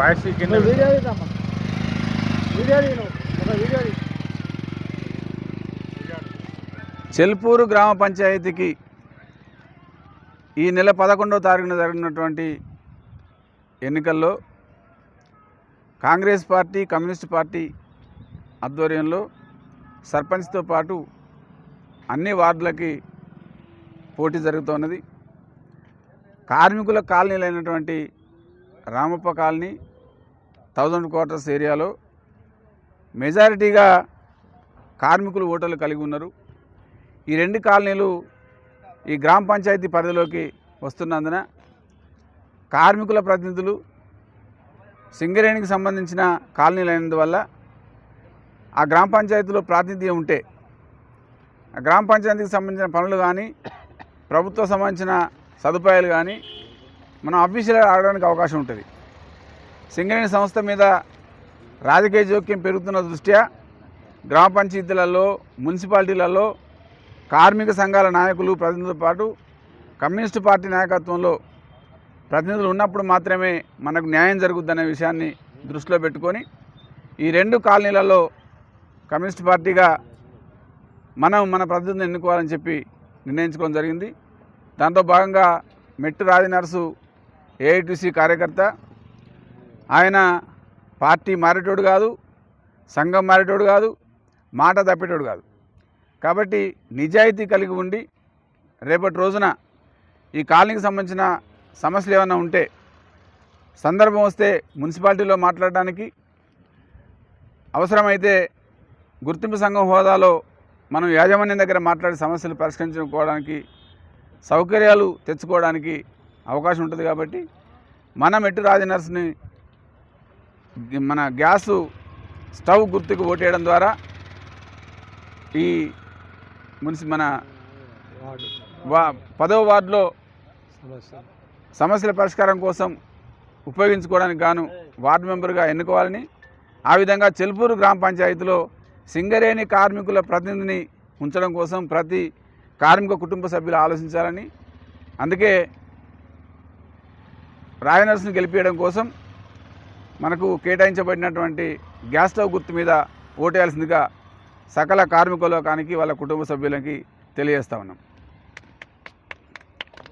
Voice video తీద్దామా? Video తీ నువ్వు ఒక వీడియో తీ. చెల్పూరు గ్రామ పంచాయతీకి ఈ నెల పదకొండవ తారీఖున జరిగినటువంటి ఎన్నికల్లో కాంగ్రెస్ పార్టీ కమ్యూనిస్ట్ పార్టీ ఆధ్వర్యంలో సర్పంచ్తో పాటు అన్ని వార్డులకి పోటీ జరుగుతున్నది. కార్మికుల కాలనీలైనటువంటి రామప్ప కాలనీ థౌజండ్ క్వార్టర్స్ ఏరియాలో మెజారిటీగా కార్మికులు ఓటర్లు కలిగి ఉన్నారు. ఈ రెండు కాలనీలు ఈ గ్రామ పంచాయతీ పరిధిలోకి వస్తున్నందున కార్మికుల ప్రతినిధులు సింగరేణికి సంబంధించిన కాలనీలు అయినందువల్ల ఆ గ్రామ పంచాయతీలో ప్రాతినిధ్యం ఉంటే ఆ గ్రామ పంచాయతీకి సంబంధించిన పనులు కానీ ప్రభుత్వ సంబంధించిన సదుపాయాలు కానీ మనం అఫీషియల్గా ఆడడానికి అవకాశం ఉంటుంది. సింగరేణి సంస్థ మీద రాజకీయ జోక్యం పెరుగుతున్న దృష్ట్యా గ్రామ పంచాయతీలలో మున్సిపాలిటీలలో కార్మిక సంఘాల నాయకులు ప్రతినిధులతో పాటు కమ్యూనిస్టు పార్టీ నాయకత్వంలో ప్రతినిధులు ఉన్నప్పుడు మాత్రమే మనకు న్యాయం జరుగుద్దనే విషయాన్ని దృష్టిలో పెట్టుకొని ఈ రెండు కాలనీలలో కమ్యూనిస్ట్ పార్టీగా మనం మన ప్రతినిధులను ఎన్నుకోవాలని చెప్పి నిర్ణయించుకోవడం జరిగింది. దాంతో భాగంగా మెట్టు రాజనరసు ఏఐటీసీ కార్యకర్త ఆయన పార్టీ మారేటోడు కాదు సంఘం మారేటోడు కాదు మాట తప్పేటోడు కాదు. కాబట్టి నిజాయితీ కలిగి ఉండి రేపటి రోజున ఈ కాలనీకి సంబంధించిన సమస్యలు ఏమైనా ఉంటే సందర్భం వస్తే మున్సిపాలిటీలో మాట్లాడడానికి అవసరమైతే గుర్తింపు సంఘం హోదాలో మనం యాజమాన్యం దగ్గర మాట్లాడి సమస్యలు పరిష్కరించుకోవడానికి సౌకర్యాలు తెచ్చుకోవడానికి అవకాశం ఉంటుంది కాబట్టి మనం మెట్టు రాజనర్స్ని మన గ్యాసు స్టవ్ గుర్తుకు ఓటేయడం ద్వారా ఈ మున్సి మన వా పదవ వార్డులో సమస్య సమస్యల పరిష్కారం కోసం ఉపయోగించుకోవడానికి గాను వార్డు మెంబర్గా ఎన్నుకోవాలని ఆ విధంగా చెల్పూరు గ్రామ పంచాయతీలో సింగరేణి కార్మికుల ప్రతినిధిని ఉంచడం కోసం ప్రతి కార్మిక కుటుంబ సభ్యులు ఆలోచించాలని అందుకే రాయనర్స్ని గెలిపించడం కోసం మనకు కేటాయించబడినటువంటి గ్యాస్ స్టవ్ గుర్తు మీద ఓటేయాల్సిందిగా సకల కార్మిక లోకానికి వాళ్ళ కుటుంబ సభ్యులకి తెలియజేస్తా ఉన్నాం.